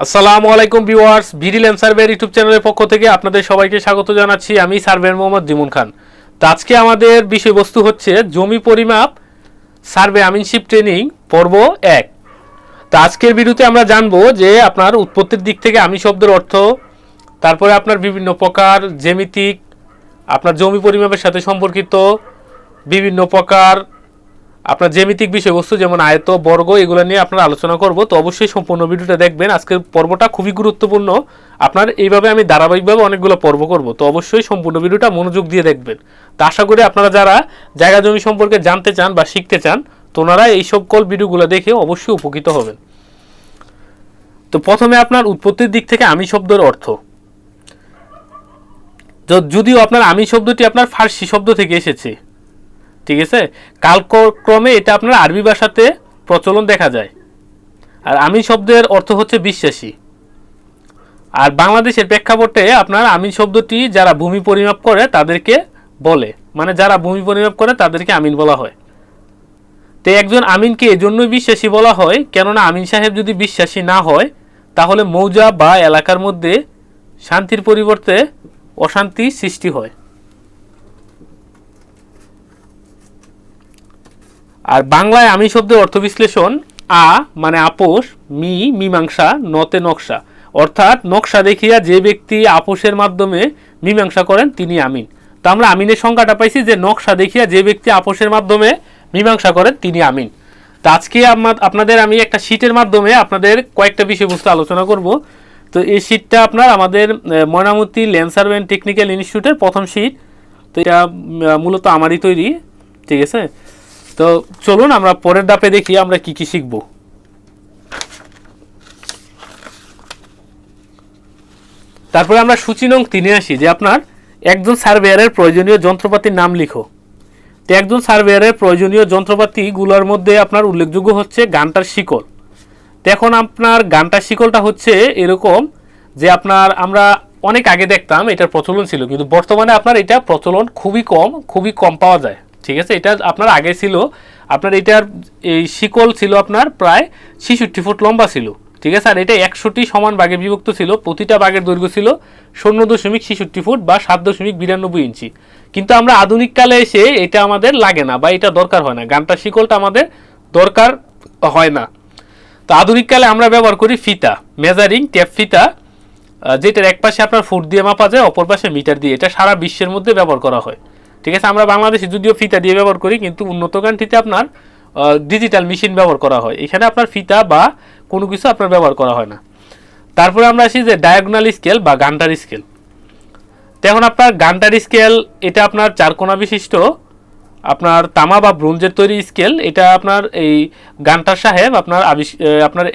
আসসালামু আলাইকুম viewers ভিডিলেন সার্ভের YouTube চ্যানেলের পক্ষ থেকে আপনাদের সবাইকে স্বাগত জানাচ্ছি আমি সার্ভের মোহাম্মদ জিমুন খান। তো আজকে আমাদের বিষয়বস্তু হচ্ছে জমি পরিমাপ, সার্ভে আমিনশিপ ট্রেনিং, পর্ব এক। তো আজকের ভিডিওতে আমরা জানব যে আপনার উৎপত্তির দিক থেকে আমি শব্দের অর্থ, তারপরে আপনার বিভিন্ন প্রকার জ্যামিতিক, আপনার জমি পরিমাপের সাথে সম্পর্কিত, বিভিন্ন প্রকার আপনার জ্যামিতিক বিষয়বস্তু, যেমন আয়ত, বর্গ, এগুলো নিয়ে আপনার আলোচনা করব, তো অবশ্যই সম্পূর্ণ ভিডিওটা দেখবেন। আজকের পর্বটা খুবই গুরুত্বপূর্ণ। আপনার এইভাবে আমি ধারাবাহিকভাবে অনেকগুলো পর্ব করব, তো অবশ্যই সম্পূর্ণ ভিডিওটা মনোযোগ দিয়ে দেখবেন। তো আশা করি আপনারা যারা জায়গা জমি সম্পর্কে জানতে চান বা শিখতে চান, তো ওনারা এই সকল ভিডিওগুলো দেখে অবশ্যই উপকৃত হবেন। তো প্রথমে আপনার উৎপত্তির দিক থেকে আমি শব্দের অর্থ। যদিও আপনার আমি শব্দটি আপনার ফার্সি শব্দ থেকে এসেছে ঠিক আছে? কালক্রমে এটা আপনার আরবি ভাষাতে প্রচলন দেখা যায়। আর আমি শব্দের অর্থ হচ্ছে বিশ্বাসী। আর বাংলাদেশের প্রেক্ষাপটে আপনার আমি শব্দটি যারা ভূমি পরিমাপ করে, তাদেরকে বলে। মানে যারা ভূমি পরিমাপ করে, তাদেরকে আমিন বলা হয়। তো একজন আমিনকে এজন্যই বিশ্বাসী বলা হয়, কেননা আমিন সাহেব যদি বিশ্বাসী না হয়, তাহলে মৌজা বা এলাকার মধ্যে শান্তির পরিবর্তে অশান্তি সৃষ্টি হয়। আর বাংলায় আমি শব্দের অর্থ বিশ্লেষণ আ মানে আপোষ, মি, মীমাংসা, নতে নকশা। অর্থাৎ নকশা দেখিয়া যে ব্যক্তি আপোষের মাধ্যমে মীমাংসা করেন, তিনি আমিন। তো আমরা আমিনের সংজ্ঞাটা পাইছি যে নকশা দেখিয়া যে ব্যক্তি আপোষের মাধ্যমে মীমাংসা করেন, তিনি আমিন। তো আজকে আপনাদের আমি একটা শীটের মাধ্যমে আপনাদের কয়েকটা বিষয়বস্তু আলোচনা করব। তো এই শীটটা আপনার আমাদের ময়নামতি ল্যান্সার অ্যান্ড টেকনিক্যাল ইনস্টিটিউটের প্রথম শীট তো এটা মূলত আমারই তৈরি। ঠিক আছে? তো চলুন, আমরা পরের ধাপে দেখি আমরা কি কি শিখব। তারপরে আমরা সূচি নং তিনে আসি, যে আপনার একজন সার্ভেয়ারের প্রয়োজনীয় যন্ত্রপাতির নাম লিখো। তো একজন সার্ভেয়ারের প্রয়োজনীয় যন্ত্রপাতিগুলোর মধ্যে আপনার উল্লেখযোগ্য হচ্ছে গানটার শিকল। তো এখন আপনার গানটার শিকলটা হচ্ছে এরকম যে আপনার আমরা অনেক আগে দেখতাম এটার প্রচলন ছিল, কিন্তু বর্তমানে আপনার এটা প্রচলন খুবই কম খুবই কম পাওয়া যায়। ঠিক আছে? এটা আপনার আগে ছিল। আপনার এটার এই শিকল ছিল আপনার প্রায় ছিষট্টি ফুট লম্বা ছিল। ঠিক আছে? আর এটা একশোটি সমান ভাগে বিভক্ত ছিল। প্রতিটা ভাগের দৈর্ঘ্য ছিল শূন্য দশমিক ছেষট্টি ফুট বা সাত দশমিক বিরানব্বই ইঞ্চি। কিন্তু আমরা আধুনিক কালে এসে এটা আমাদের লাগে না বা এটা দরকার হয় না। গানটার শিকলটা আমাদের দরকার হয় না। তো আধুনিক কালে আমরা ব্যবহার করি ফিতা মেজারিং ট্যাপ ফিতা যেটার এক পাশে আপনার ফুট দিয়ে মাপা যায়, অপর পাশে মিটার দিয়ে। এটা সারা বিশ্বের মধ্যে ব্যবহার করা হয়। ঠিক আছে, আমরা বাংলাদেশে যদিও ফিতা দিয়ে ব্যবহার করি, কিন্তু উন্নত গানটিতে আপনার ডিজিটাল মেশিন ব্যবহার করা হয়। এখানে আপনার ফিতা বা কোনো কিছু আপনার ব্যবহার করা হয় না। তারপরে আমরা আসি যে ডায়াগোনাল স্কেল বা গান্টার স্কেল তো এখন আপনার গান্টার স্কেল এটা আপনার চারকোনা বিশিষ্ট, আপনার তামা বা ব্রোঞ্জের তৈরি স্কেল এটা আপনার এই গান্টার সাহেব, আপনার আবিষ আপনার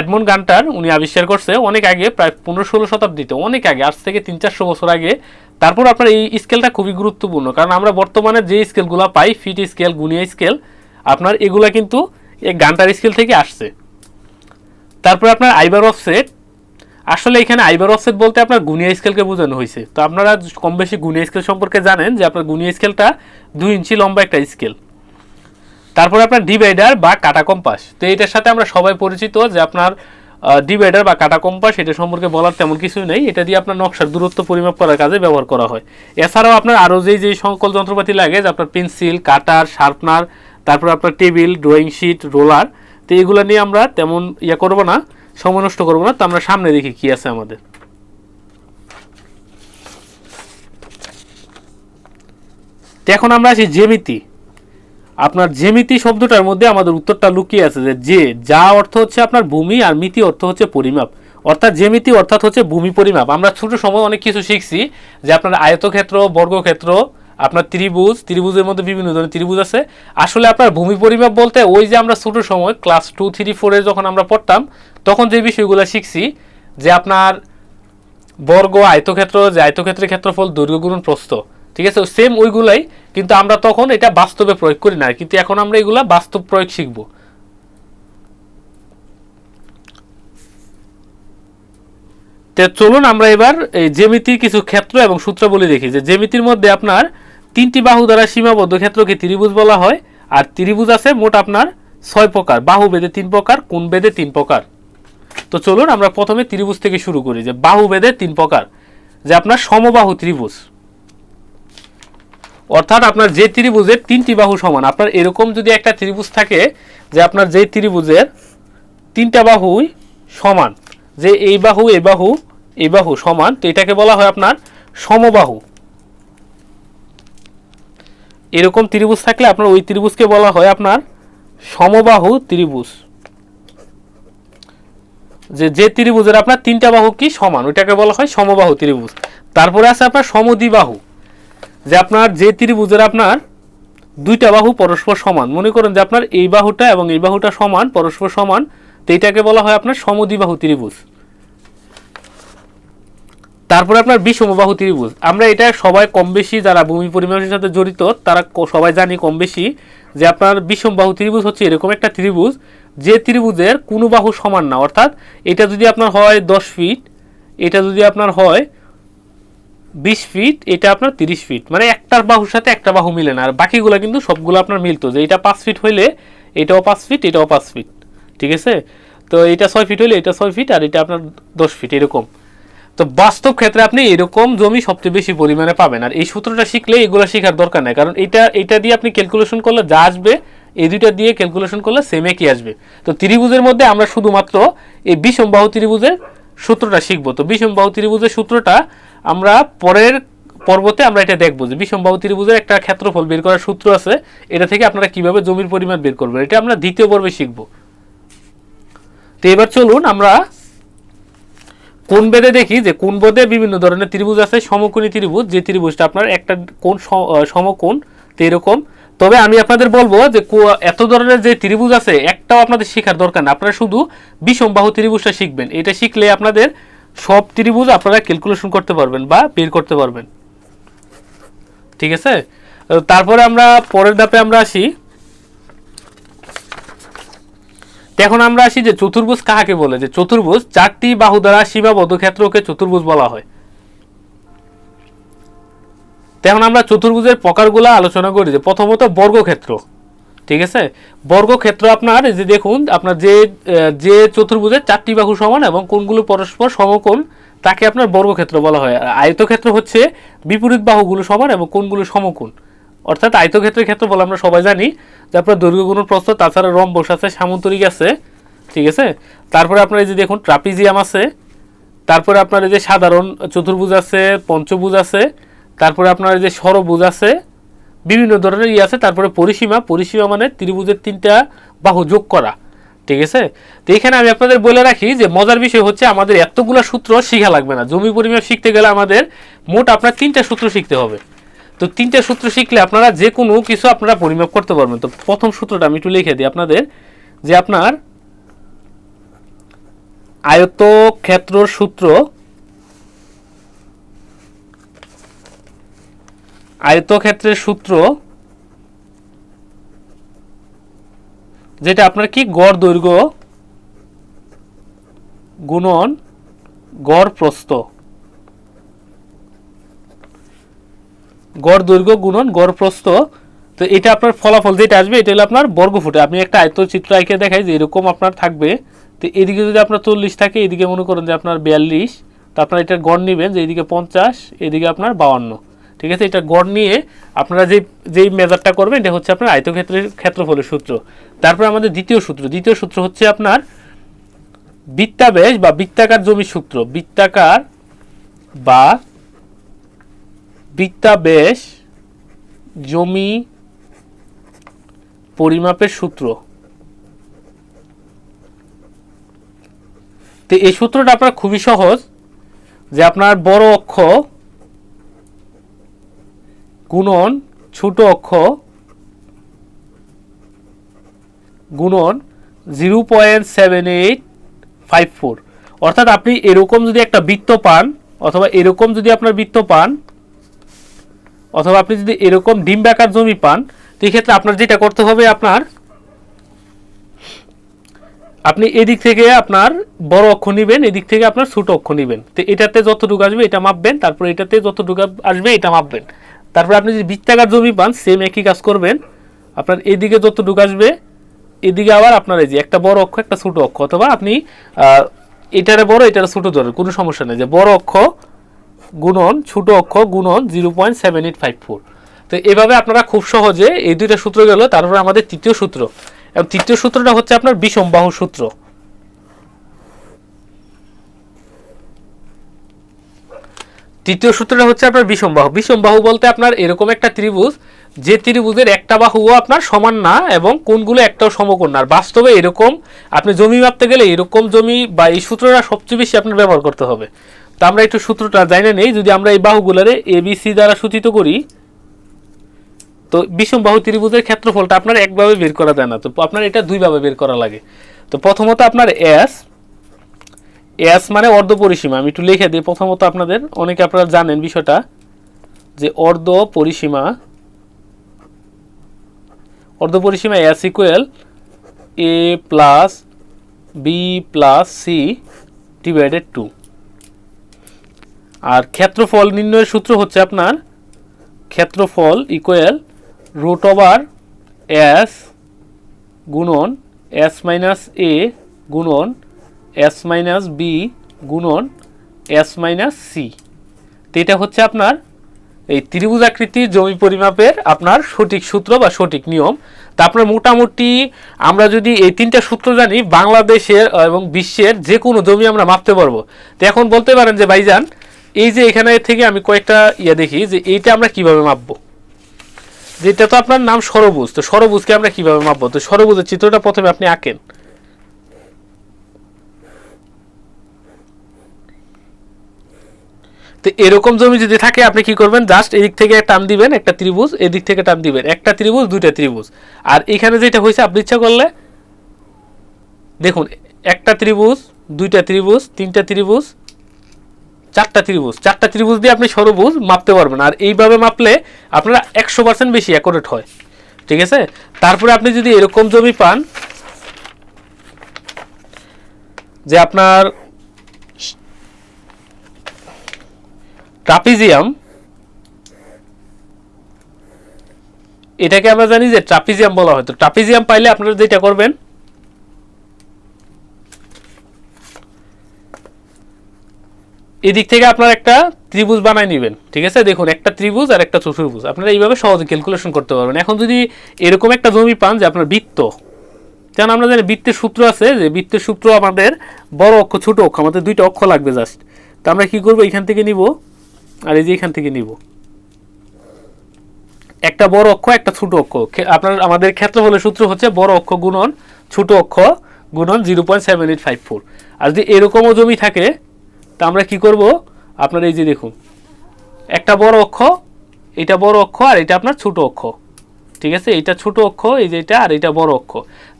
এডমন্ড গান্টার, উনি আবিষ্কার করছে অনেক আগে, প্রায় পনেরো ষোলো শতাব্দীতে, অনেক আগে, আজ থেকে তিন চারশো বছর আগে। তারপর আপনার এই স্কেলটা খুবই গুরুত্বপূর্ণ, কারণ আমরা বর্তমানে যে স্কেলগুলো পাই, ফিট স্কেল গুনিয়া স্কেল, আপনার এগুলা কিন্তু এই গান্টার স্কেল থেকে আসছে। তারপর আপনার আইবার অফসেট আসলে এখানে আইবার অফসেট বলতে আপনার গুনিয়া স্কেলকে বোঝানো হয়েছে। তো আপনারা কম বেশি গুনিয়া স্কেল সম্পর্কে জানেন যে আপনার গুনিয়া স্কেলটা দুই ইঞ্চি লম্বা একটা স্কেল। তারপরে আপনার ডিভাইডার বা কাটা কম্পাস। তো এটার সাথে আমরা সবাই পরিচিত যে আপনার ডিভাইডার বা কাটা কম্পাস, এটা সম্পর্কে বলার তেমন কিছুই নেই। এটা দিয়ে আপনার নকশার দূরত্ব পরিমাপ করার কাজে ব্যবহার করা হয়। এছাড়াও আপনার আরও যেই যেই সকল যন্ত্রপাতি লাগে, যে আপনার পেন্সিল, কাটার, শার্পনার, তারপর আপনার টেবিল, ড্রয়িং শিট, রোলার, তো এগুলো নিয়ে আমরা তেমন ইয়ে করব না, সময় নষ্ট করব না। তো আমরা সামনে দেখি কি আছে আমাদের। তো এখন আমরা আসি জ্যামিতি। আপনার জ্যামিতি শব্দটার মধ্যে আমাদের উত্তরটা লুকিয়ে আছে যে যে, যা অর্থ হচ্ছে আপনার ভূমি আর মিতি অর্থ হচ্ছে পরিমাপ। অর্থাৎ জ্যামিতি অর্থাৎ হচ্ছে ভূমি পরিমাপ। আমরা ছোট সময় অনেক কিছু শিখছি যে আপনার আয়তক্ষেত্র, বর্গক্ষেত্র, আপনার ত্রিভুজ, ত্রিভুজের মধ্যে বিভিন্ন ধরনের ত্রিভুজ আছে। আসলে আপনার ভূমি পরিমাপ বলতে ওই যে আমরা ছোট সময় ক্লাস টু থ্রি ফোরে যখন আমরা পড়তাম, তখন যে বিষয়গুলো শিখছি যে আপনার বর্গ, আয়তক্ষেত্র, যে আয়তক্ষেত্রের ক্ষেত্রফল দৈর্ঘ্য গুণন প্রস্থ। ঠিক আছে? সেম ওইগুলাই, কিন্তু আমরা তখন এটা বাস্তবে প্রয়োগ করি না কিন্তু এখন আমরা এগুলা বাস্তব প্রয়োগ শিখব। তো চলুন আমরা এবার এই জ্যামিতির কিছু ক্ষেত্র এবং সূত্রাবলী দেখি, যে জ্যামিতির মধ্যে আপনার তিনটি বাহু দ্বারা সীমাবদ্ধ ক্ষেত্রকে ত্রিভুজ বলা হয়, আর ত্রিভুজ আছে মোট আপনার ছয় প্রকার, বাহু বেদে তিন প্রকার, কোণ বেদে তিন প্রকার। তো চলুন আমরা প্রথমে ত্রিভুজ থেকে শুরু করি, যে বাহু বেদের তিন প্রকার, যে আপনার সমবাহু ত্রিভুজ। অর্থাৎ আপনার যে ত্রিভুজের তিনটি বাহু সমান, আপনার এরকম যদি একটা ত্রিভুজ থাকে যে আপনার যে ত্রিভুজের তিনটা বাহুই সমান, যে এই বাহু, এ বাহু এ বাহু সমান, তো এটাকে বলা হয় আপনার সমবাহু। এরকম ত্রিভুজ থাকলে আপনার ওই ত্রিভুজকে বলা হয় আপনার সমবাহু ত্রিভুজ। যে যে ত্রিভুজের আপনার তিনটা বাহু কি সমান, ওইটাকে বলা হয় সমবাহু ত্রিভুজ। তারপরে আছে আপনার সমদ্বিবাহু। যে আপনার যে ত্রিভুজের আপনার দুইটা বাহু পরস্পর সমান। মনে করেন যে আপনার এই বাহুটা এবং এই বাহুটা সমান, পরস্পর সমান, তো এটাকে বলা হয় আপনার সমদ্বিবাহু ত্রিভুজ। তারপরে আপনার বিষমবাহু ত্রিভুজ। আমরা এটা সবাই কম বেশি যারা ভূমি পরিমাপের সাথে জড়িত, তারা সবাই জানি কম বেশি যে আপনার বিষমবাহু ত্রিভুজ হচ্ছে এরকম একটা ত্রিভুজ যে ত্রিভুজের কোনো বাহু সমান না। অর্থাৎ এটা যদি আপনার হয় দশ ফিট, এটা যদি আপনার হয় বিশ ফিট এটা আপনার তিরিশ ফিট মানে একটার বাহুর সাথে একটা বাহু মিলে না। আর বাকিগুলো কিন্তু সবগুলো আপনার মিলতো। যে এটা পাঁচ ফিট হইলে এটাও পাঁচ ফিট এটাও পাঁচ ফিট ঠিক আছে? তো এটা ছয় ফিট হইলে এটা ছয় ফিট আর এটা আপনার দশ ফিট এরকম। তো বাস্তব ক্ষেত্রে আপনি এরকম জমি সবচেয়ে বেশি পরিমাণে পাবেন। আর এই সূত্রটা শিখলে এগুলো শেখার দরকার নাই। কারণ এটা এটা দিয়ে আপনি ক্যালকুলেশন করলে যা আসবে, এই দুইটা দিয়ে ক্যালকুলেশন করলে সেম একই আসবে। তো ত্রিভুজের মধ্যে আমরা শুধুমাত্র এই বিষমবাহু ত্রিভুজের সূত্রটা শিখব। তো বিষম বাহু ত্রিভুজের সূত্রটা আমরা পরের পর্বতে আমরা এটা দেখব যে বিষমবাহু ত্রিভুজের একটা ক্ষেত্রফল বের করার সূত্র আছে। এটা থেকে আপনারা কীভাবে জমির পরিমাণ বের করবেন? এটা আমরা দ্বিতীয় পর্বে শিখব। তো এবার চলুন আমরা কোন বেদে দেখি যে কোন বেদে বিভিন্ন ধরনের ত্রিভুজ আছে, সমকোণী ত্রিভুজ। যে ত্রিভুজটা আপনার একটা কোন সমকোণ, তো এরকম। তবে আমি আপনাদের বলব যে এত ধরনের যে ত্রিভুজ আছে, একটাও আপনাদের শেখার দরকার না। আপনারা শুধু বিষমবাহু ত্রিভুজটা শিখবেন। এটা শিখলে আপনাদের সব ত্রিভুজ আপনারা ক্যালকুলেশন করতে পারবেন বা বের করতে পারবেন। ঠিক আছে? তারপরে আমরা পরের ধাপে আমরা আসি। এখন আমরা আসি যে চতুর্ভুজ কাহাকে বলে? যে চতুর্ভুজ চারটি বাহু দ্বারা সীমাবদ্ধ ক্ষেত্রকে চতুর্ভুজ বলা হয়। তো এখন আমরা চতুর্ভুজের প্রকারগুলো আলোচনা করি যে প্রথমত বর্গক্ষেত্র। ঠিক আছে? বর্গক্ষেত্র আপনার যে দেখুন, আপনার যে যে চতুর্ভুজের চারটি বাহু সমান এবং কোনগুলো পরস্পর সমকোণ, তাকে আপনার বর্গক্ষেত্র বলা হয়। আর আয়তক্ষেত্র হচ্ছে বিপরীত বাহুগুলো সমান এবং কোনগুলো সমকোণ। অর্থাৎ আয়তক্ষেত্রের ক্ষেত্র বলে আমরা সবাই জানি, যে আপনার দৈর্ঘ্য গুণ প্রস্থ, তাছাড়া রম্বস আছে সামন্তরিক আছে, ঠিক আছে? তারপরে আপনার এই যে দেখুন, ট্রাপিজিয়াম আছে, তারপরে আপনার এই যে সাধারণ চতুর্ভুজ আছে, পঞ্চভুজ আছে, তারপরে আপনার এই যে ষড়ভুজ আছে বিভিন্ন ধরনের ই আছে, তারপরে পরিসীমা পরিসীমা মানে ত্রিভুজের তিনটা বাহু যোগ করা, ঠিক আছে? তো এখানে আমি আপনাদের বলে রাখি যে মজার বিষয় হচ্ছে আমাদের এতগুলো সূত্র শিখা লাগবে না। জমি পরিমাপ শিখতে গেলে আমাদের মোট আপনার তিনটা সূত্র শিখতে হবে। তো তিনটা সূত্র শিখলে আপনারা যে কোনো কিছু আপনারা পরিমাপ করতে পারবেন। তো প্রথম সূত্রটা আমি একটু লিখে দিই আপনাদের, যে আপনার আয়তক্ষেত্রর সূত্র আয়তক্ষেত্রের সূত্র, যেটা আপনার কি গড় দৈর্ঘ্য গুণন গড় প্রস্থ। গড় দৈর্ঘ্য গুণন গড় প্রস্থ, তো এটা আপনার ফলাফল যেটা আসবে, এটা হলো আপনার বর্গফুটে। আমি একটা আয়তচিত্র আঁকে দেখাই যে এরকম আপনার থাকবে। তো এদিকে যদি আপনার চল্লিশ থাকে, এদিকে মনে করেন যে আপনার বিয়াল্লিশ, তো আপনার এটার গড় নেবেন যে এদিকে পঞ্চাশ, এদিকে আপনার বাউান্ন ঠিক আছে? এটা গড় নিয়ে আপনারা যে, যেই মেজারটা করবেন, এটা হচ্ছে আপনার আয়তক্ষেত্রের ক্ষেত্রফলের সূত্র। তারপর আমাদের দ্বিতীয় সূত্র। দ্বিতীয় সূত্র হচ্ছে আপনার বৃত্তাবেশ বা বৃত্তাকার জমির সূত্র। বৃত্তাকার বা বৃত্তাবেশ জমি পরিমাপের সূত্র। তো এই সূত্রটা আপনার খুবই সহজ যে আপনার বড় অক্ষ গুণন ছোট অক্ষ, গুণন zero point seven eight five four. অর্থাৎ আপনি এরকম যদি একটা বৃত্ত পান, অথবা এরকম যদি আপনার বৃত্ত পান, অথবা আপনি যদি এরকম ডিম্বাকার জমি পান, তো ক্ষেত্রে আপনার যেটা করতে হবে আপনার, আপনি এদিক থেকে আপনার বড় অক্ষ নেবেন, এদিক থেকে আপনার ছোট অক্ষ নেবেন। তো এটাতে যতটুকু আসবে এটা মাপবেন, তারপর এটাতে যতটুকু আসবে এটা মাপবেন। তারপর আপনি যদি বৃত্তাকার জমি পান সেম একই কাজ করবেন। আপনার এদিকে যতটুকু আসবে, এদিকে আবার আপনার এই যে একটা বড় অক্ষ, একটা ছোট অক্ষ, অথবা আপনি এটারে বড়, এটারে ছোট ধরেন কোনো সমস্যা নেই। যে বড় অক্ষ গুণন, ছোট অক্ষ গুণন zero point seven eight five four তো এভাবে আপনারা খুব সহজে এই দুইটা সূত্র গেল, তারপরে আমাদের তৃতীয় সূত্র। এবং তৃতীয় সূত্রটা হচ্ছে আপনার বিষম বাহু সূত্র। তৃতীয় সূত্রটা হচ্ছে আপনার বিষম বাহু বিষম বাহু বলতে আপনার এরকম একটা ত্রিভুজ, যে ত্রিভুজের একটা বাহুও আপনার সমান না এবং কোনগুলো একটাও সমকোণ না। আর বাস্তবে এরকম আপনি জমি মাপতে গেলে এরকম জমি বা এই সূত্রটা সবচেয়ে বেশি আপনার ব্যবহার করতে হবে। তো আমরা একটু সূত্রটা জানি নেই, যদি আমরা এই বাহুগুলারে এ বি সি দ্বারা সূচিত করি, তো বিষম বাহু ত্রিভুজের ক্ষেত্রফলটা আপনার একভাবে বের করা যায় না। তো আপনার এটা দুইভাবে বের করা লাগে। তো প্রথমত আপনার এস এস মানে অর্ধ পরিসীমা। আমি একটু লিখে দিই। প্রথমত আপনাদের, অনেকে আপনারা জানেন বিষয়টা, যে অর্ধ পরিসীমা অর্ধ পরিসীমা S equal A plus B plus C divided two আর ক্ষেত্রফল নির্ণয়ের সূত্র হচ্ছে আপনার, ক্ষেত্রফল ইকুয়াল রুট ওভার এস গুণন এস মাইনাস এ গুণন এস মাইনাস বি গুণন এস মাইনাস সি তো এটা হচ্ছে আপনার এই ত্রিভুজ আকৃতির জমি পরিমাপের আপনার সঠিক সূত্র বা সঠিক নিয়ম। তা আপনার মোটামুটি আমরা যদি এই তিনটা সূত্র জানি, বাংলাদেশের এবং বিশ্বের যে কোনো জমি আমরা মাপতে পারব। তো এখন বলতে পারেন যে ভাইজান, এই যে এখানে থেকে আমি কয়েকটা ইয়ে দেখি যে এইটা আমরা কীভাবে মাপবো। যেটা তো আপনার নাম সরবুজ, তো সরবুজকে আমরা কীভাবে মাপবো? তো সরবুজের চিত্রটা প্রথমে আপনি আঁকেন। তো এরকম জমি যদি থাকে, আপনি কি করবেন? জাস্ট এদিক থেকে টান দিবেন, একটা ত্রিভুজ, এদিক থেকে টান দিবেন, একটা ত্রিভুজ, দুইটা ত্রিভুজ। আর এখানে যেটা হয়েছে, আপনি ইচ্ছা করলে, দেখুন, একটা ত্রিভুজ, দুইটা ত্রিভুজ, তিনটা ত্রিভুজ, চারটা ত্রিভুজ। চারটা ত্রিভুজ দিয়ে আপনি সরভুজ মাপতে পারবেন। আর এইভাবে মাপলে আপনারা একশো পার্সেন্ট বেশি অ্যাকোরেট হয়। ঠিক আছে? তারপরে আপনি যদি এরকম জমি পান, যে আপনার ট্রাপিজিয়াম, এটাকে আমরা জানি যে ট্রাপিজিয়াম বলা হয়। তো ট্রাপিজিয়াম পাইলে আপনারা যেটা করবেন, এদিক থেকে আপনারা একটা ত্রিভুজ বানায় নেবেন, ঠিক আছে? দেখুন, একটা ত্রিভুজ আর একটা চতুর্ভুজ। আপনারা এইভাবে সহজে ক্যালকুলেশন করতে পারবেন। এখন যদি এরকম একটা জমি পান যে আপনার বৃত্ত, যেমন আমরা জানি বৃত্তের সূত্র আছে যে বৃত্তের সূত্র আমাদের বড় অক্ষ, ছোট অক্ষ, আমাদের দুইটা অক্ষ লাগবে জাস্ট তো আমরা কি করব? এখান থেকে নিব আর এই যে এখান থেকে নিব। একটা বড় অক্ষ, একটা ছোট অক্ষ। আপনার, আমাদের ক্ষেত্রফলের সূত্র হচ্ছে বড় অক্ষ গুণন, ছোট অক্ষ গুণন zero point seven eight five four. আর যদি এরকমও জমি থাকে, তা আমরা কি করব? আপনার এই যে দেখুন, একটা বড় অক্ষ, এটা বড় অক্ষ, আর এটা আপনার ছোট অক্ষ। ঠিক আছে? এটা ছোট অক্ষ, এই যে এটা, আর এটা বড় অক্ষ।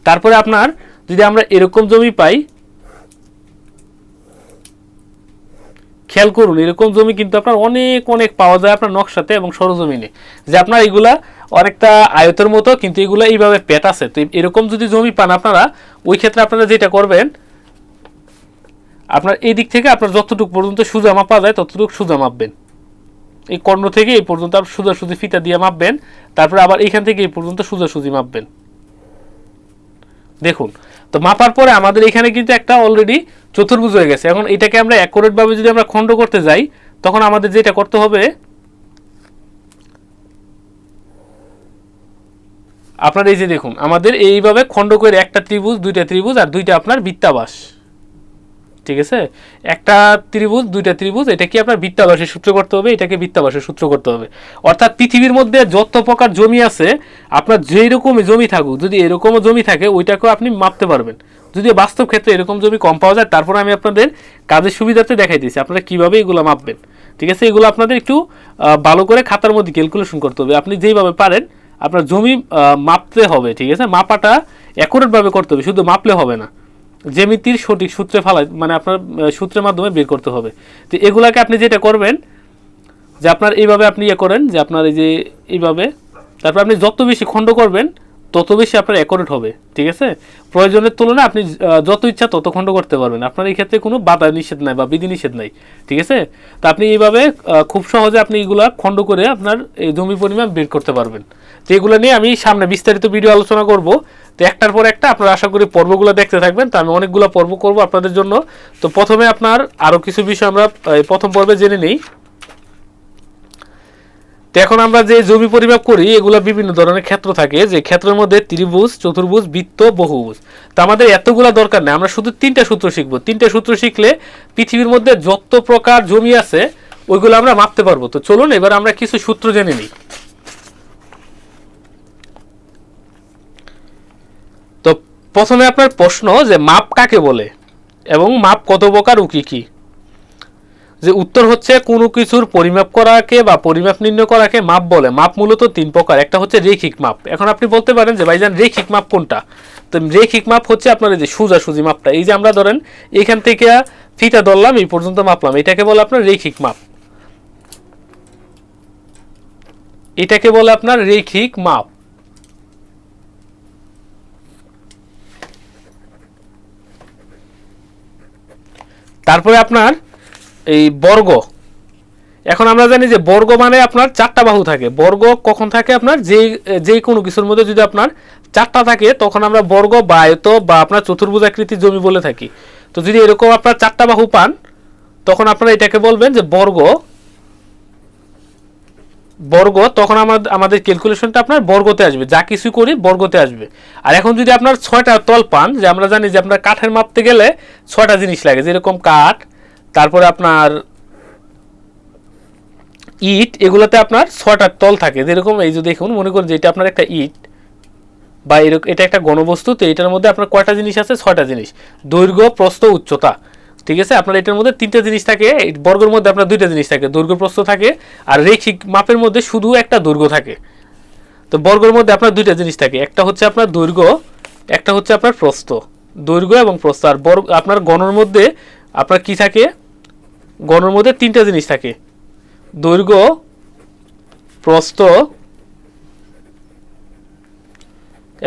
তারপরে আপনার যদি আমরা এরকম জমি পাই খেয়াল করুন, এরকম জমি কিন্তু আপনার অনেক অনেক পাওয়া যায় আপনার নকশাতে এবং সরজমিনে। যে আপনার এগুলা অনেকটা আয়তের মতো, কিন্তু এগুলা এইভাবে পেট আছে। তো এরকম যদি জমি পান আপনারা, ওই ক্ষেত্রে আপনারা যেটা করবেন, আপনার এই দিক থেকে আপনার যতটুকু পর্যন্ত সুজা মাপা যায়, ততটুকু সুজা মাপবেন। এই কর্ণ থেকে এই পর্যন্ত আপনি সোজাসুজি ফিতা দিয়ে মাপবেন, তারপরে আবার এইখান থেকে এই পর্যন্ত সোজাসুজি মাপবেন। দেখুন তো মাপার পরে আমাদের এখানে কিন্তু একটা অলরেডি চতুর্ভুজ হয়ে গেছে। এখন এটাকে আমরা অ্যাকোরেটভাবে যদি আমরা খণ্ড করতে যাই, তখন আমাদের যেটা করতে হবে, আপনার এই যে দেখুন, আমাদের এইভাবে খণ্ড করে একটা ত্রিভুজ, দুইটা ত্রিভুজ আর দুইটা আপনার বৃত্তাবাস। ঠিক আছে? একটা ত্রিভুজ, দুইটা ত্রিভুজ, এটা কি আপনার বৃত্তাবাসের সূত্র করতে হবে? এটাকে বৃত্তাবাসের সূত্র করতে হবে। অর্থাৎ পৃথিবীর মধ্যে যত প্রকার জমি আছে, আপনার যেই রকমই জমি থাকুক, যদি এরকমও জমি থাকে, ওইটাকেও আপনি মাপতে পারবেন। যদি বাস্তব ক্ষেত্রে এরকম জমি কম পাওয়া যায়, তারপর আমি আপনাদের কাজের সুবিধাতে দেখাই দিয়েছি। আপনারা কীভাবে এগুলো মাপবেন? ঠিক আছে? এগুলো আপনাদের একটু ভালো করে খাতার মধ্যে ক্যালকুলেশন করতে হবে। আপনি যেইভাবে পারেন, আপনার জমি মাপতে হবে, ঠিক আছে? মাপাটা অ্যাকুরেটভাবে করতে হবে। শুধু মাপলে হবে না। জ্যামিতির সঠিক সূত্রে ফালাই মানে আপনার সূত্রের মাধ্যমে বের করতে হবে। তো এগুলাকে আপনি যেটা করবেন, যে আপনার এইভাবে আপনি ইয়ে করেন, যে আপনার এই যে এইভাবে, তারপর আপনি যত বেশি খণ্ড করবেন, তত বেশি আপনার অ্যাকোরেট হবে, ঠিক আছে? প্রয়োজনের তুলনায় আপনি যত ইচ্ছা তত খণ্ড করতে পারবেন। আপনার এই ক্ষেত্রে কোনো বাধা নিষেধ নাই বা বিধি নিষেধ নাই, ঠিক আছে? তো আপনি এইভাবে খুব সহজে আপনি এগুলা খণ্ড করে আপনার এই জমি পরিমাণ বের করতে পারবেন। তো এগুলো নিয়ে আমি সামনে বিস্তারিত ভিডিও আলোচনা করব। তো একটার পর একটা আপনারা আশা করি পর্বগুলো দেখতে থাকবেন। তো আমি অনেকগুলো পর্ব করব আপনাদের জন্য। তো প্রথমে আপনার আরও কিছু বিষয় আমরা প্রথম পর্বে জেনে নিই। তো এখন আমরা যে জমি পরিমাপ করি, এগুলো বিভিন্ন ধরনের ক্ষেত্র থাকে। যে ক্ষেত্রের মধ্যে ত্রিভুজ, চতুর্ভুজ, বৃত্ত, বহুভুজ। তো আমাদের এতগুলো দরকার নেই। আমরা শুধু তিনটা সূত্র শিখব। তিনটা সূত্র শিখলে পৃথিবীর মধ্যে যত প্রকার জমি আছে, ওইগুলো আমরা মাপতে পারব। তো চলুন এবার আমরা কিছু সূত্র জেনে নিই তো প্রথমে আপনার প্রশ্ন যে মাপ কাকে বলে এবং মাপ কত প্রকার ও কি কি? যে উত্তর হচ্ছে কোনো কিছুর পরিমাপ করাকে বা পরিমাপ নির্ণয় করাকে মাপ বলে। মাপ মূলত তিন প্রকার। একটা হচ্ছে রেখিক মাপ। এখন আপনি বলতে পারেন যে ভাইজান, রেখিক মাপ কোনটা? তো রেখিক মাপ হচ্ছে আপনার এই যে সোজা সুজি মাপটা। এই যে আমরা ধরেন এখান থেকে ফিতা ধরলাম, এই পর্যন্ত মাপলাম। এটাকে বলে আপনার রেখিক মাপ। এটাকে বলে আপনার রেখিক মাপ। তারপরে আপনার এই বর্গ। এখন আমরা জানি যে বর্গ মানে আপনার চারটা বাহু থাকে। বর্গ কখন থাকে আপনার? যে যে কোনো কিছুর মধ্যে যদি আপনার চারটা থাকে, তখন আমরা বর্গ বা আয়ত বা আপনার চতুর্ভুজাকৃতি জমি বলে থাকি। তো যদি এরকম আপনার চারটা বাহু পান, তখন আপনারা এটাকে বলবেন যে বর্গ বর্গ, তখন আমাদের আমাদের ক্যালকুলেশনটা আপনার বর্গতে আসবে। যা কিছু করি বর্গতে আসবে। আর এখন যদি আপনার ছয়টা তল পান, যে আমরা জানি যে আপনার কাঠের মাপতে গেলে ছয়টা জিনিস লাগে, যেরকম কাঠ, তারপরে আপনার ইট, এগুলোতে আপনার ছয়টা তল থাকে। যেরকম এই যে দেখুন, মনে করুন যে এটা আপনার একটা ইট বা এরকম এটা একটা গণবস্তু, তো এটার মধ্যে আপনার কয়টা জিনিস আছে? ছয়টা জিনিস। দৈর্ঘ্য, প্রস্থ, উচ্চতা। ঠিক আছে? আপনার এটার মধ্যে তিনটা জিনিস থাকে, বর্গের মধ্যে আপনার দুইটা জিনিস থাকে, দৈর্ঘ্য প্রস্থ থাকে আর রেখিক মাপের মধ্যে শুধু একটা দৈর্ঘ্য থাকে। তো বর্গের মধ্যে আপনার দুইটা জিনিস থাকে, একটা হচ্ছে আপনার দৈর্ঘ্য, একটা হচ্ছে আপনার প্রস্থ। দৈর্ঘ্য এবং প্রস্থ আর বর্গ, আপনার গণের মধ্যে আপনার কি থাকে? গণের মধ্যে তিনটা জিনিস থাকে। দৈর্ঘ্য, প্রস্থ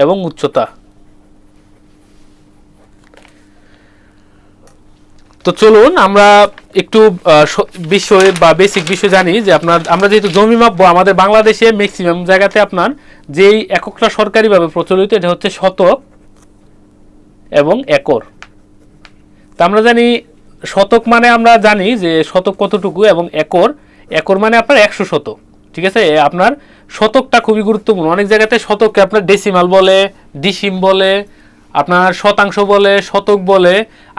এবং উচ্চতা। তো চলুন, আমরা একটু বিষয় বা বেসিক বিষয় জানি যে আপনার, আমরা যেহেতু জমি মাপবো, আমাদের বাংলাদেশে ম্যাক্সিমাম জায়গাতে আপনার যেই এককটা সরকারিভাবে প্রচলিত, এটা হচ্ছে শতক এবং একর। তা আমরা জানি শতক মানে আমরা জানি যে শতক কতটুকু এবং একর। একর মানে আপনার একশো শতক, ঠিক আছে? আপনার শতকটা খুবই গুরুত্বপূর্ণ। অনেক জায়গাতে শতককে আপনার ডেসিমাল বলে ডিসিম বলে আপনার শতাংশ বলে, শতক বলে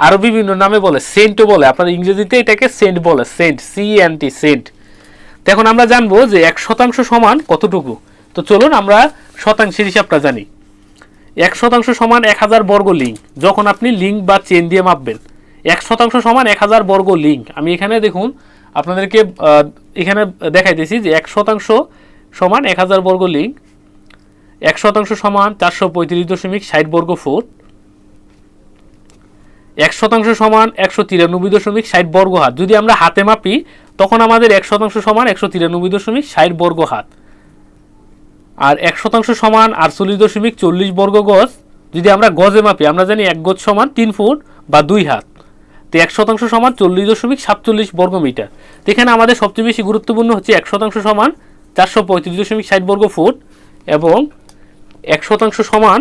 আরও বিভিন্ন নামে বলে সেন্টও বলে। আপনার ইংরেজিতে এটাকে সেন্ট বলে cent C N T cent এখন আমরা জানব যে এক শতাংশ সমান কতটুকু? তো চলুন আমরা শতাংশের হিসাবটা জানি। এক শতাংশ সমান এক হাজার বর্গ লিঙ্ক। যখন আপনি লিঙ্ক বা চেন দিয়ে মাপবেন, এক শতাংশ সমান এক হাজার বর্গ লিঙ্ক। আমি এখানে দেখুন, আপনাদেরকে এখানে দেখাইতেছি যে এক শতাংশ সমান এক হাজার বর্গ লিঙ্ক। এক শতাংশ সমান চারশো পঁয়ত্রিশ দশমিক ষাট বর্গ ফুট। এক শতাংশ সমান একশো তিরানব্বই দশমিক ষাট বর্গ হাত। যদি আমরা হাতে মাপি, তখন আমাদের এক শতাংশ সমান একশো তিরানব্বই দশমিক ষাট বর্গ হাত। আর এক শতাংশ সমান আটচল্লিশ দশমিক চল্লিশ বর্গ গজ, যদি আমরা গজে মাপি, আমরা জানি এক গজ সমান তিন ফুট বা দুই হাত। তো এক শতাংশ সমান চল্লিশ দশমিক সাতচল্লিশ বর্গ মিটার। এখানে আমাদের সবচেয়ে বেশি গুরুত্বপূর্ণ হচ্ছে এক শতাংশ সমান চারশো পঁয়ত্রিশ দশমিক ষাট বর্গ ফুট এবং এক শতাংশ সমান,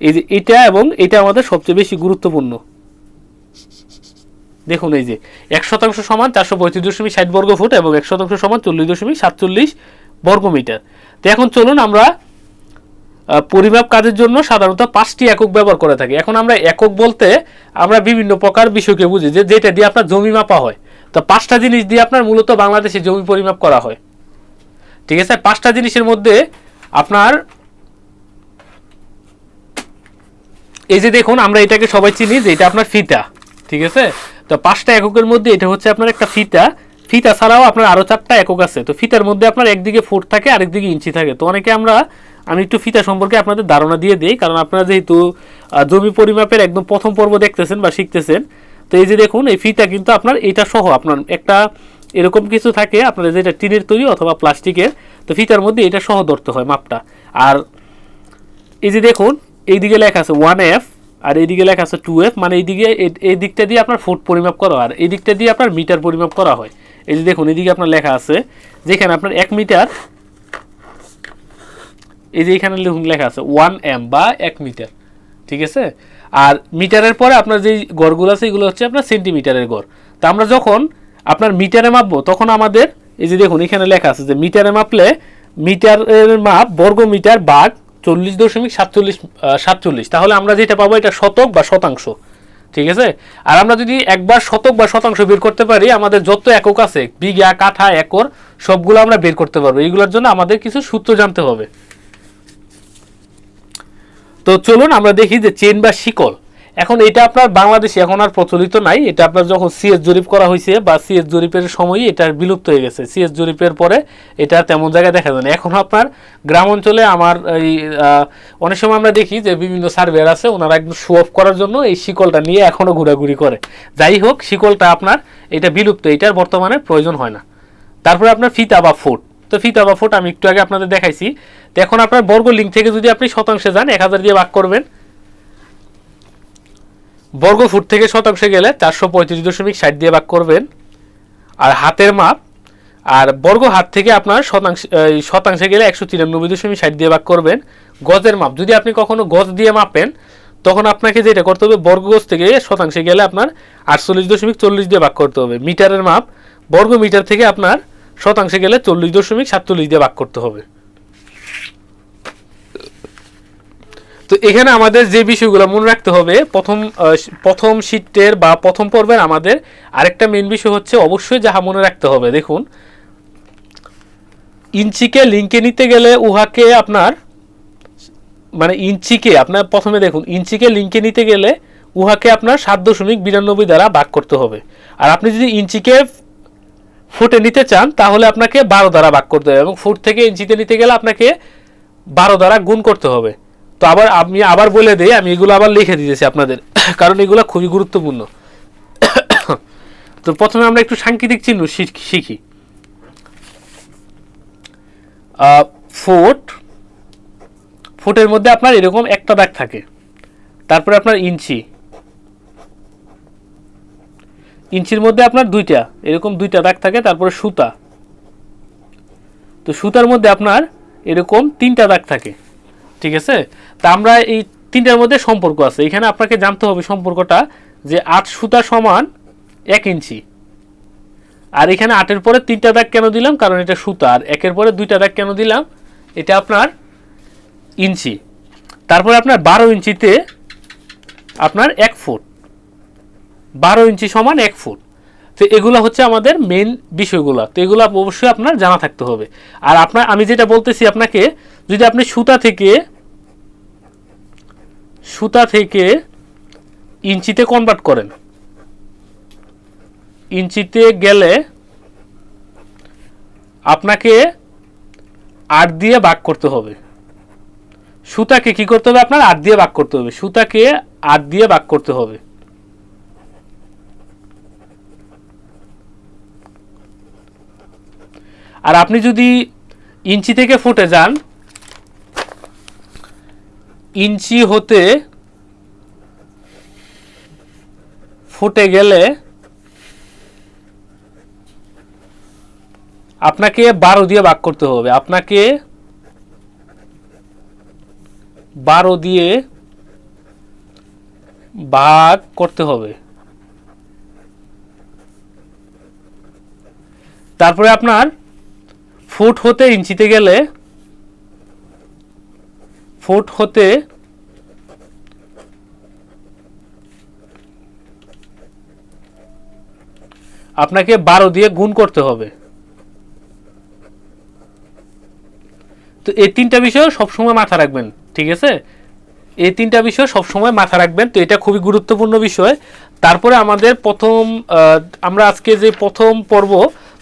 এই যে এটা এবং এটা আমাদের সবচেয়ে বেশি গুরুত্বপূর্ণ। দেখুন এই যে, এক শতাংশ সমান চারশো পঁয়ত্রিশ দশমিক ষাট বর্গ ফুট এবং এক শতাংশ সমান চল্লিশ দশমিক সাতচল্লিশ বর্গ মিটার। তো এখন চলুন আমরা পরিমাপ কাজের জন্য সাধারণত পাঁচটি একক ব্যবহার করে থাকি। এখন আমরা একক বলতে আমরা বিভিন্ন প্রকার বিষয়কে বুঝি, যে যেটা দিয়ে আপনার জমি মাপা হয়। তো পাঁচটা জিনিস দিয়ে আপনার মূলত বাংলাদেশে জমি পরিমাপ করা হয়। ঠিক আছে? পাঁচটা জিনিসের মধ্যে আপনার এই যে দেখুন, আমরা এটাকে সবাই চিনি যে এটা আপনার ফিতা, ঠিক আছে? তো পাঁচটা এককের মধ্যে এটা হচ্ছে আপনার একটা ফিতা। ফিতা ছাড়াও আপনার আরও চারটা একক আছে। তো ফিতার মধ্যে আপনার একদিকে ফুট থাকে, আরেকদিকে ইঞ্চি থাকে। তো অনেকে আমরা, আমি একটু ফিতা সম্পর্কে আপনাদের ধারণা দিয়ে দিই, কারণ আপনারা যেহেতু জমি পরিমাপের একদম প্রথম পর্ব দেখতেছেন বা শিখতেছেন। তো এই যে দেখুন, এই ফিতা কিন্তু আপনার এটা সহ আপনার একটা এরকম কিছু থাকে আপনার যেটা টিনের তৈরি অথবা প্লাস্টিকের। তো ফিতার মধ্যে এটা সহ ধরতে হয় মাপটা। আর এই যে দেখুন এইদিকে লেখা আছে ওয়ান এফ আর এইদিকে লেখা আছে টু এফ মানে এইদিকে এই- দিকটা দিয়ে আপনার ফুট পরিমাপ করা হয়। আর এই দিকটা দিয়ে আপনার মিটার পরিমাপ করা হয়। এই যে দেখুন, এইদিকে আপনার লেখা আছে, যেখানে আপনার এক মিটার, এই যে এখানে লেখা আছে ওয়ান এম বা এক মিটার, ঠিক আছে? আর মিটারের পরে আপনার যেই গড়গুলো আছে, এগুলো হচ্ছে আপনার সেন্টিমিটারের গড়। তা আমরা যখন আপনার মিটারে মাপবো, তখন আমাদের, এই যে দেখুন, এখানে লেখা আছে যে মিটারে মাপলে মিটারের মাপ বর্গ মিটার বাঘ চল্লিশ দশমিক সাতচল্লিশ সাতচল্লিশ। তাহলে আমরা যেটা পাবো এটা শতক বা শতাংশ। ঠিক আছে? আর আমরা যদি একবার শতক বা শতাংশ বের করতে পারি, আমাদের যত একক আছে, বিঘা, কাঠা, একর, সবগুলো আমরা বের করতে পারব। এইগুলোর জন্য আমাদের কিছু সূত্র জানতে হবে। তো চলুন আমরা দেখি যে চেন বা শিকল এখন এটা আপনার বাংলাদেশে এখন আর প্রচলিত নাই। এটা আপনার যখন সিএস জরিপ করা হয়েছে বা সিএস জরিপের সময়ই এটা বিলুপ্ত হয়ে গেছে। সিএস জরিপের পরে এটা তেমন জায়গায় দেখা যায় না। এখন আপনার গ্রাম অঞ্চলে আমার এই অনেক সময় আমরা দেখি যে বিভিন্ন সার্ভেয়ার আছে, ওনারা একদম শো অফ করার জন্য এই শিকলটা নিয়ে এখনও ঘোরাঘুরি করে। যাই হোক, শিকলটা আপনার এটা বিলুপ্ত, এটার বর্তমানে প্রয়োজন হয় না। তারপরে আপনার ফিতা বা ফুট। তো ফিতা বা ফুট আমি একটু আগে আপনাদের দেখাইছি। তো এখন আপনার বর্গ লিঙ্ক থেকে যদি আপনি শতাংশে যান, এক হাজার দিয়ে ভাগ করবেন। বর্গ ফুট থেকে শতাংশে গেলে চারশো পঁয়ত্রিশ দশমিক ষাট দিয়ে ভাগ করবেন। আর হাতের মাপ, আর বর্গ হাত থেকে আপনার শতাংশ শতাংশে গেলে একশো তিরানব্বই দশমিক ষাট দিয়ে ভাগ করবেন। গজের মাপ, যদি আপনি কখনো গজ দিয়ে মাপেন, তখন আপনাকে যেটা করতে হবে, বর্গ গজ থেকে শতাংশে গেলে আপনার আটচল্লিশ দশমিক চল্লিশ দিয়ে ভাগ করতে হবে। মিটারের মাপ বর্গ মিটার থেকে আপনার শতাংশে গেলে চল্লিশ দশমিক সাতচল্লিশ দিয়ে ভাগ করতে হবে। তো এখানে আমাদের যে বিষয়গুলো মনে রাখতে হবে, প্রথম প্রথম শীটের বা প্রথম পর্বের আমাদের আরেকটা মেন বিষয় হচ্ছে অবশ্যই যাহা মনে রাখতে হবে। দেখুন, ইঞ্চিকে লিঙ্কে নিতে গেলে উহাকে আপনার মানে ইঞ্চিকে, আপনার প্রথমে দেখুন, ইঞ্চিকে লিঙ্কে নিতে গেলে উহাকে আপনার সাত দশমিক বিরানব্বই দ্বারা ভাগ করতে হবে। আর আপনি যদি ইঞ্চিকে ফুটে নিতে চান, তাহলে আপনাকে বারো দ্বারা ভাগ করতে হবে এবং ফুট থেকে ইঞ্চিতে নিতে গেলে আপনাকে বারো দ্বারা গুণ করতে হবে। তো আবার আমি আবার বলে দিই, আমি এগুলো আবার লিখে দিতেছি আপনাদের। কারণ এগুলো খুবই গুরুত্বপূর্ণ। তো প্রথমে আমরা একটু সাংকেতিক চিহ্ন শিখ- ফুট, ফুটের মধ্যে আপনার এরকম একটা দাগ থাকে। তারপরে আপনার ইঞ্চি। ইঞ্চির মধ্যে আপনার দুইটা, এরকম দুইটা দাগ থাকে, তারপরে সুতা। তো সুতার মধ্যে আপনার এরকম তিনটা দাগ থাকে। ঠিক আছে? তা আমরা এই তিনটার মধ্যে সম্পর্ক আছে। এখানে আপনাকে জানতে হবে সম্পর্কটা যে আট সুতা সমান এক ইঞ্চি। আর এখানে আটের পরে তিনটা দাগ কেন দিলাম? কারণ এটা সুতা। আর একের পরে দুইটা দাগ কেন দিলাম? এটা আপনার ইঞ্চি। তারপরে আপনার বারো ইঞ্চিতে আপনার এক ফুট। বারো ইঞ্চি সমান এক ফুট। তো এগুলো হচ্ছে আমাদের মেন বিষয়গুলো। তো এগুলো অবশ্যই আপনার জানা থাকতে হবে। আর আপনার, আমি যেটা বলতেছি আপনাকে, যদি আপনি সুতা থেকে সুতা থেকে ইঞ্চিতে কনভার্ট করেন, ইঞ্চিতে গেলে আপনাকে আট দিয়ে ভাগ করতে হবে। সুতাকে কি করতে হবে আপনার? আট দিয়ে ভাগ করতে হবে। সুতাকে আট দিয়ে ভাগ করতে হবে। আর আপনি যদি ইঞ্চি থেকে ফুটে যান, ইঞ্চি হতে ফুটে গেলে আপনাকে বারো দিয়ে ভাগ করতে হবে। আপনাকে বারো দিয়ে ভাগ করতে হবে। তারপরে আপনার ফুট হতে ইঞ্চিতে গেলে, ফুট হতে আপনাকে বারো দিয়ে গুণ করতে হবে। তো এই তিনটা বিষয় সবসময় মাথা রাখবেন, ঠিক আছে? এই তিনটা বিষয় সবসময় মাথা রাখবেন, তো এটা খুবই গুরুত্বপূর্ণ বিষয়। তারপরে আমাদের প্রথম আমরা আজকে যে প্রথম পর্ব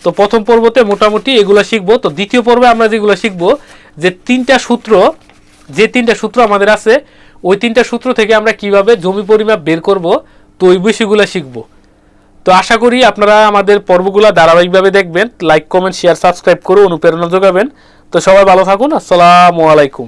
তো প্রথম পর্বতে মোটামুটি এগুলো শিখব। তো দ্বিতীয় পর্বে আমরা যেগুলো শিখব, যে তিনটা সূত্র, যে তিনটা সূত্র আমাদের আছে, ওই তিনটা সূত্র থেকে আমরা কীভাবে জমি পরিমাপ বের করব, তো ওই বিষয়গুলো শিখব। তো আশা করি আপনারা আমাদের পর্বগুলো ধারাবাহিকভাবে দেখবেন লাইক কমেন্ট শেয়ার সাবস্ক্রাইব করে অনুপ্রেরণা যোগাবেন। তো সবাই ভালো থাকুন, আসসালামু আলাইকুম।